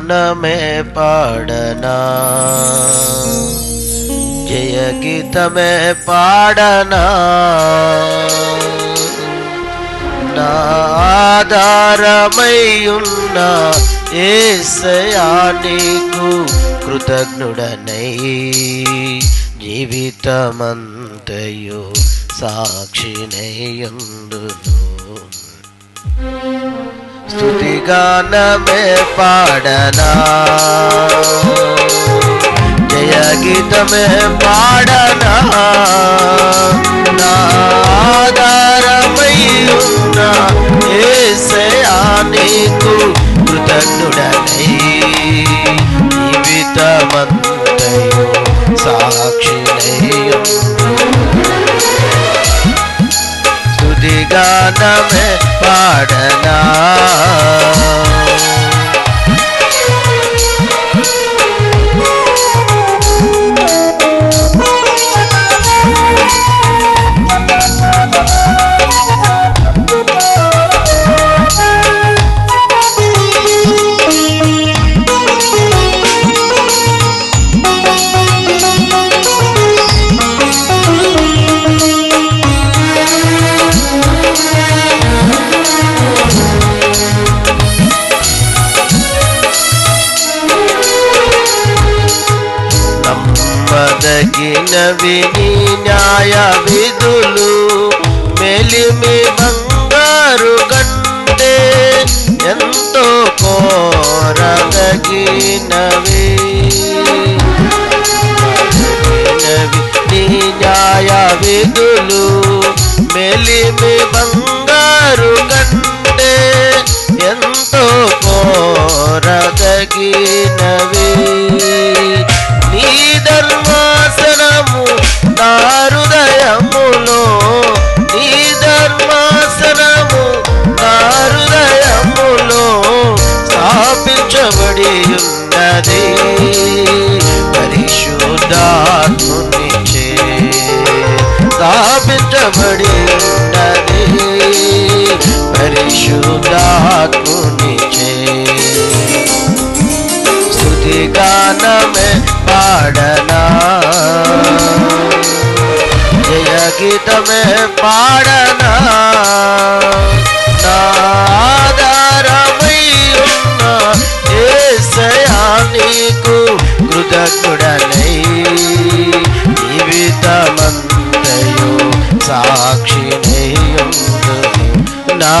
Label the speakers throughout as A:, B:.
A: మనమే పాడనా జయ గీతమే పాడనా నా ఆధారమయ్యున్నా ఏసయా నీకు కృతజ్ఞుడనై జీవితమంతయు సాక్షినయుందును స్తుతిగానమే పాడనా జయ గీతమే పాడనా ఆధారమయ్యున్న ఏసయా నీకు కృతజ్ఞుడనై జీవితమంతయు సాక్షినయ్యు స్తుతిగానమే పాడనా నమ్మదగినవి నీ న్యాయ విధులు. మెలిమి బంగారు కంటే ఎంతో కోరదగినవి నమ్మదగినవి నీ న్యాయ విధులు. మెలిమి బంగారు కంటే ఎంతో కోరదగినవి స్థాపించబడి ఉన్నది పరిశుద్ధాత్మునిచే స్థాపించబడి ఉన్నది పరిశుద్ధాత్మునిచే స్తుతిగానమే పాడనా. జయ గీతమే పాడనా. కృతజ్ఞుడనై జీవితమంతయు సాక్షినేయుందును నా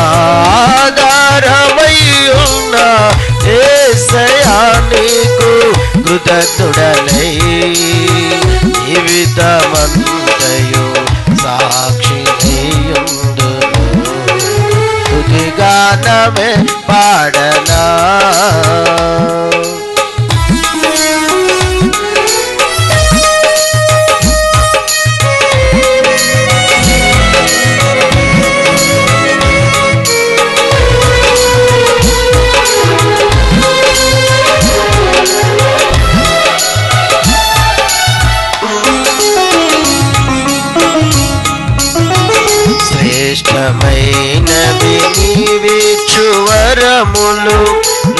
A: ఆధారమై ఉన్న ఏసయా నీకు కృతజ్ఞుడనై జీవితమంతయు సాక్షినేయుందును తుదిగానమే పాడనా? శ్రేష్టమైనవి నీవిచ్చువరములు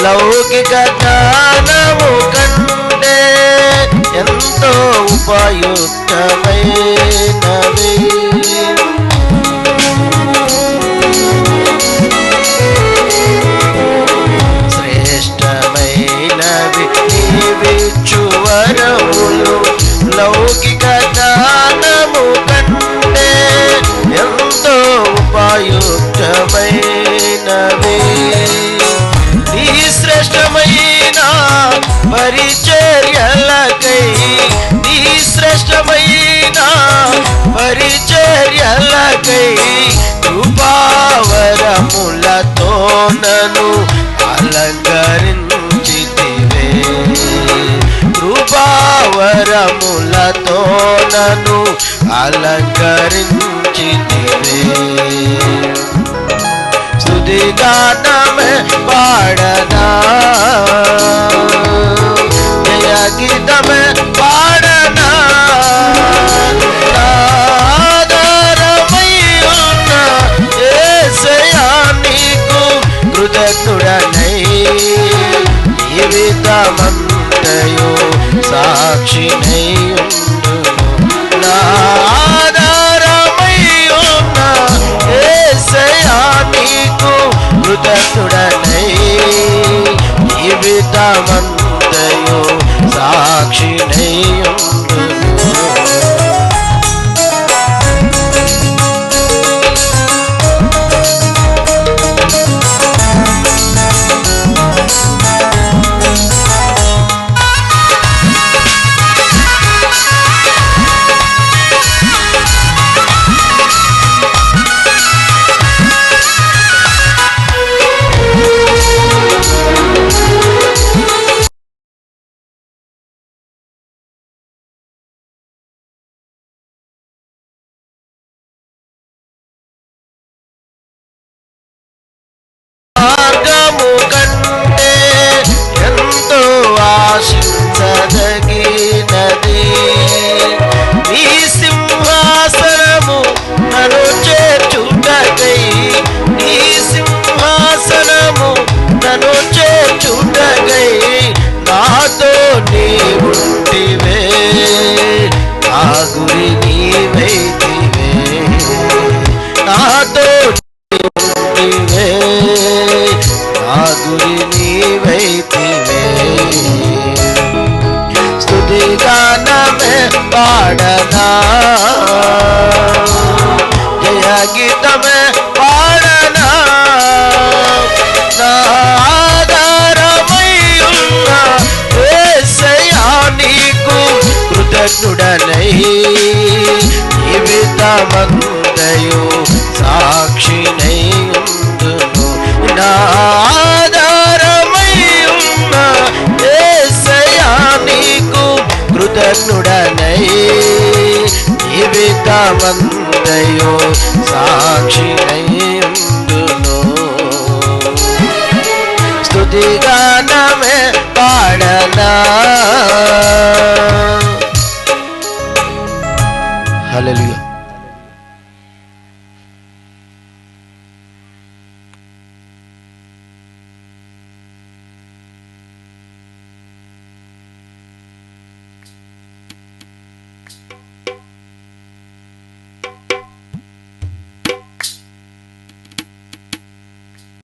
A: లౌకిక జ్ఞానము కంటే ఎంతో ఉపయుక్తమైనవి శ్రేష్టమైన పరిచర్యలకై కృపావరములతో నను అలంకరించితివే. కృపావరములతో నను అలంకరించితివే స్తుతిగానమే పాడనా. జయ గీతమే సాక్షినై నా ఆధారమై ఉన్న ఏసయా నీకు కృతజ్ఞుడనై జీవితమన్ शरणा जय गीत మదనుడనై జీవితమందయో సాక్షి ఉండును. స్థుతిగానమే పాడనా? హల్లెలూయా.